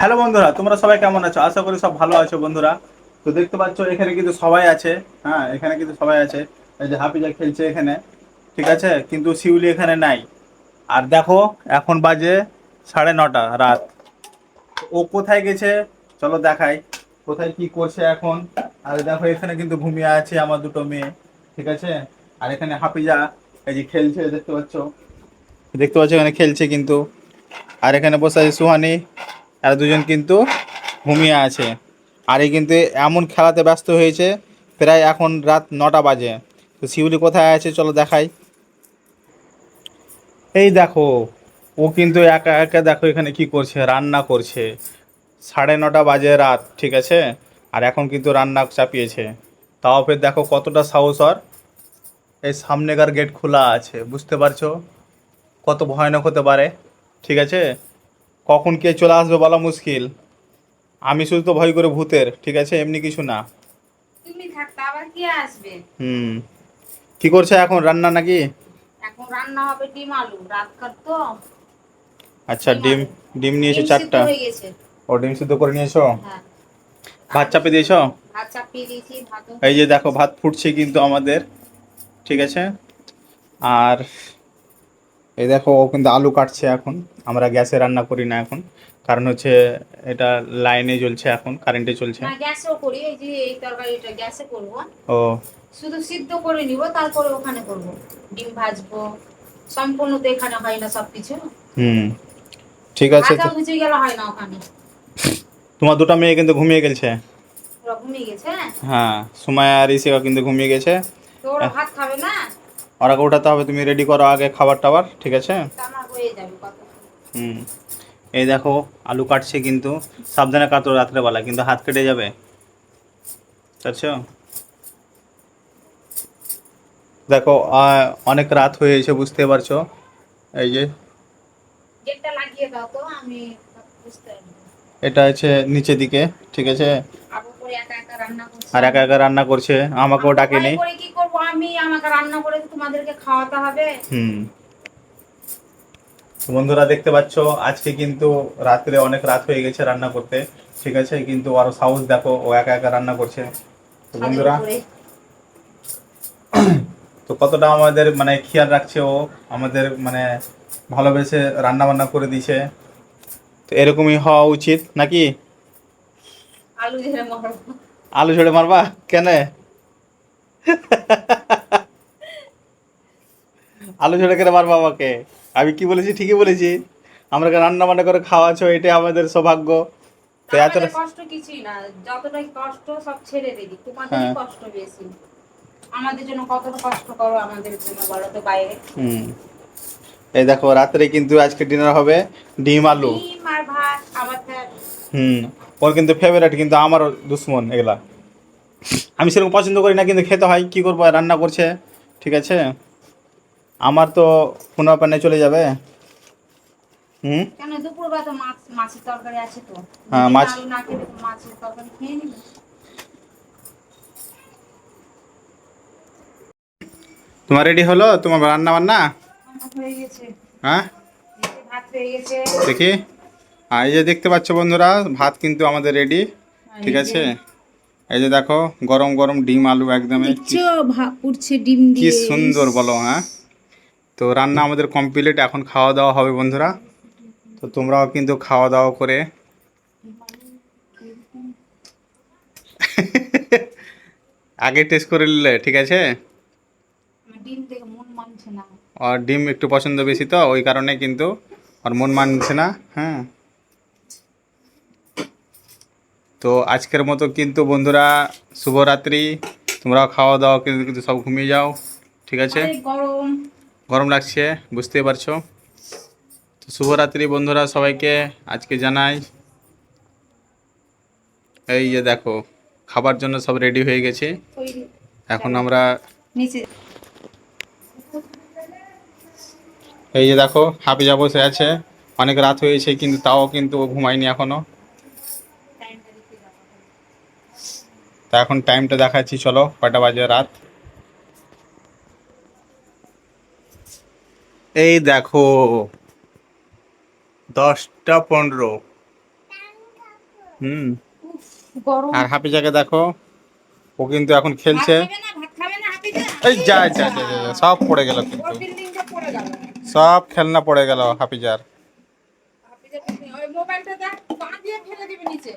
Hello বন্ধুরা, তোমরা সবাই কেমন আছো? আশা করি সব ভালো আছো বন্ধুরা। তো দেখতে পাচ্ছ, এখানে কিন্তু সবাই আছে। হ্যাঁ এখানে কিন্তু সবাই আছে। এই যে হাফিজা খেলছে এখানে, ঠিক আছে? কিন্তু শিউলি এখানে নাই। আর দেখো, এখন বাজে সাড়ে নটা রাত। ও কোথায় গেছে? চলো দেখাই। কোথায় কি করছে এখন? আর দেখো, এখানে কিন্তু ঘুমিয়ে আছে আমার দুটো মেয়ে, ঠিক আছে? আর এখানে হাফিজা, এই যে খেলছে, দেখতে পাচ্ছ? দেখতে পাচ্ছ, এখানে খেলছে কিন্তু। আর এখানে বসে আছে সুহানি। আর দুজন কিন্তু ঘুমিয়ে আছে। আর এই কিন্তু এমন খেলাতে ব্যস্ত হয়েছে, প্রায় এখন রাত নটা বাজে। তো শিউলি কোথায় আছে চলো দেখাই। এই দেখো, ও কিন্তু একা একা দেখো এখানে কি করছে, রান্না করছে। সাড়ে নটা বাজে রাত, ঠিক আছে? আর এখন কিন্তু রান্না চাপিয়েছে। তাও ফের দেখো কতটা সাহস ওর এই সামনেকার গেট খোলা আছে, বুঝতে পারছ? কত ভয়ানক হতে পারে, ঠিক আছে? কখন কে চলে আসবে বলা মুশকিল। আমি শুধু তো ভয় করে ভূতের ঠিক আছে? এমনি কিছু না। তুমি থাকতে আবার কে আসবে? হুম। কি করছে এখন রান্না নাকি? এখন রান্না হবে ডিম আলু রাতকার তো। আচ্ছা ডিম ডিম নিয়েছো চারটা। হয়ে গেছে। ও ডিম সিদ্ধ করে নিয়েছো হ্যাঁ। ভাত চাপে দিয়েছ? ভাত চাপিয়ে দিয়েছি ভাত এই যে দেখো ভাত ফুটছে কিন্তু আমাদের ঠিক আছে? আর এই দেখো ও কিন্তু আলু কাটছে এখন। আমরা গ্যাসে রান্না করি না এখন। কারণ হচ্ছে এটা লাইনে জ্বলছে এখন কারেন্টে চলছে। না গ্যাসেও করি। এই যে এই তরকারিটা গ্যাসে করব। ও। শুধু সিদ্ধ করে নিব তারপরে ওখানে করব। ডিম ভাজবো। সম্পূর্ণ তো এখানে হয় না সবকিছু। হুম ঠিক আছে তো। বুঝে গেলে হয় না ওখানে। তোমার দুটো মেয়ে কিন্তু ঘুমিয়ে গেছে। ঘুমিয়ে গেছে? হ্যাঁ? হ্যাঁ সুমায়া আর ইসিকা কিন্তু ঘুমিয়ে গেছে। তো ওরা ভাত খাবে না? ওরাকে উঠাতে হবে তুমি রেডি করো আগে খাবার টাবার ঠিক আছে? হুম। এই দেখো আলু কাটছে কিন্তু সাবধানে কাটো রাত্রেবেলা কিন্তু হাত কেটে যাবে। দেখো অনেক রাত হয়েছে বুঝতে পারছ এই যে এটা হচ্ছে নিচের দিকে ঠিক আছে? আর একা একা রান্না করছে। আমাকেও ডাকেনি। আমি আমাকে রান্না করে তোমাদেরকে খাওয়াতে হবে। হুম। তো বন্ধুরা দেখতে পাচ্ছ আজকে কিন্তু রাত্রে অনেক রাত হয়ে গেছে রান্না করতে ঠিক আছে? কিন্তু আরও সাহস দেখো ও একা একা রান্না করছে। তো বন্ধুরা তো কতটা আমাদের মানে খেয়াল রাখছে ও আমাদের মানে ভালোবেসে রান্না বান্না করে দিছে তো এরকমই হওয়া উচিত নাকি? আলু ঝেড়ে মারবো। আলু ঝেড়ে মারবা? কেন? আলু ঝরে কেন মারবা আমাকে। আমি কি বলেছি? ঠিকই বলেছি। আমরা রান্না বান্না করে খাওয়াছো এটাই আমাদের সৌভাগ্য। তো এত কষ্ট কিছুই না। যতটাই কষ্ট সব ছেড়ে দিই। তোমাদেরই হ্যাঁ। কষ্ট বেশি আমাদের জন্য কতটা কষ্ট করো আমাদের জন্য বলো তো বাইরে। হুম। এই দেখো রাত্রে কিন্তু আজকে ডিনার হবে ডিম আলু। ডিম আর ভাত আমার হুম। ওর কিন্তু ফেভারিট কিন্তু আমারও দুশ্মন এগুলা। আমি সেরকম পছন্দ করি না কিন্তু খেতে হয় কি করব রান্না করছে ঠিক আছে? আমার তো চলে যাবে। হুম? কেন মাছের তরকারি আছে তো। হ্যাঁ, মাছ- তোমার রেডি হলো? তোমার রান্না বান্না? হয়ে হ্যাঁ? হয়ে দেখি। আর এই যে দেখতে পাচ্ছ বন্ধুরা ভাত কিন্তু আমাদের রেডি ঠিক আছে? এই যে দেখো গরম গরম ডিম আলু একদম ডিম কি সুন্দর বলো হ্যাঁ? তো রান্না আমাদের কমপ্লিট এখন খাওয়া দাওয়া হবে বন্ধুরা। তো তোমরাও কিন্তু খাওয়া দাওয়া করে আগে টেস্ট করে নিলে ঠিক আছে? আমার ডিম দেখে মন মানছে না। আর ডিম একটু পছন্দ বেশি তো ওই কারণে কিন্তু আর মন মানছে না হ্যাঁ? তো আজকের মতো কিন্তু বন্ধুরা শুভরাত্রি। তোমরাও খাওয়া দাওয়া কিন্তু কিন্তু সব ঘুমিয়ে যাও ঠিক আছে? গরম। গরম লাগছে বুঝতেই পারছ? তো শুভরাত্রি বন্ধুরা সবাইকে আজকে জানাই। এই যে দেখো খাবার জন্য সব রেডি হয়ে গেছে। এখন আমরা এই যে দেখো হাফিজা বসে আছে। অনেক রাত হয়েছে কিন্তু তাও কিন্তু ও ঘুমায়নি এখনও। তা এখন টাইমটা দেখাচ্ছি চলো কয়টা বাজে রাত? এই দেখো দশটা পনেরো। হুম। আর গরম। আর দেখো ও কিন্তু এখন খেলছে। খাবে না ভাত খাবে না হাফিজা? এই যা যা যা যা, যা, সব পড়ে গেল কিন্তু। বিল্ডিংটা পড়ে গেল। সব খেলনা পড়ে গেল হাফিজার। হাফিজা মোবাইলটা দেখ পা দিয়ে ফেলে দিবে নিচে।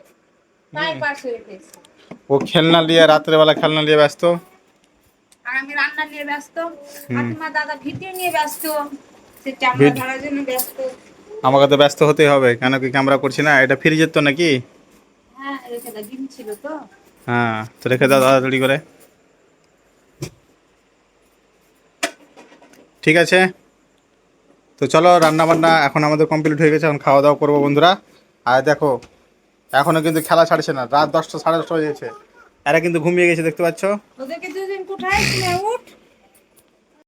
ও খেলনা নিয়ে রাত্রেবেলা খেলনা নিয়ে ব্যস্ত? আর আমি রান্না নিয়ে ব্যস্ত। দাদা ভিডিও নিয়ে ব্যস্ত। সে ক্যামেরা ধরার জন্য ব্যস্ত। আমাকে তো ব্যস্ত হতেই হবে। কেন কি ক্যামেরা করছি না? এটা ফ্রিজের তো নাকি? হ্যাঁ রেখে দাও ডিম ছিল তো। হ্যাঁ তো রেখে দাও তাড়াতাড়ি করে। ঠিক আছে। তো চলো রান্না বান্না এখন আমাদের কমপ্লিট হয়ে গেছে। এখন খাওয়া দাওয়া করব বন্ধুরা। আর দেখো এখনও কিন্তু খেলা ছাড়ছে না। রাত দশটা সাড়ে দশটা হয়ে গেছে। এরা কিন্তু ঘুমিয়ে গেছে দেখতে পাচ্ছ? ওদেরকে দুদিন কোথায়? উঠ।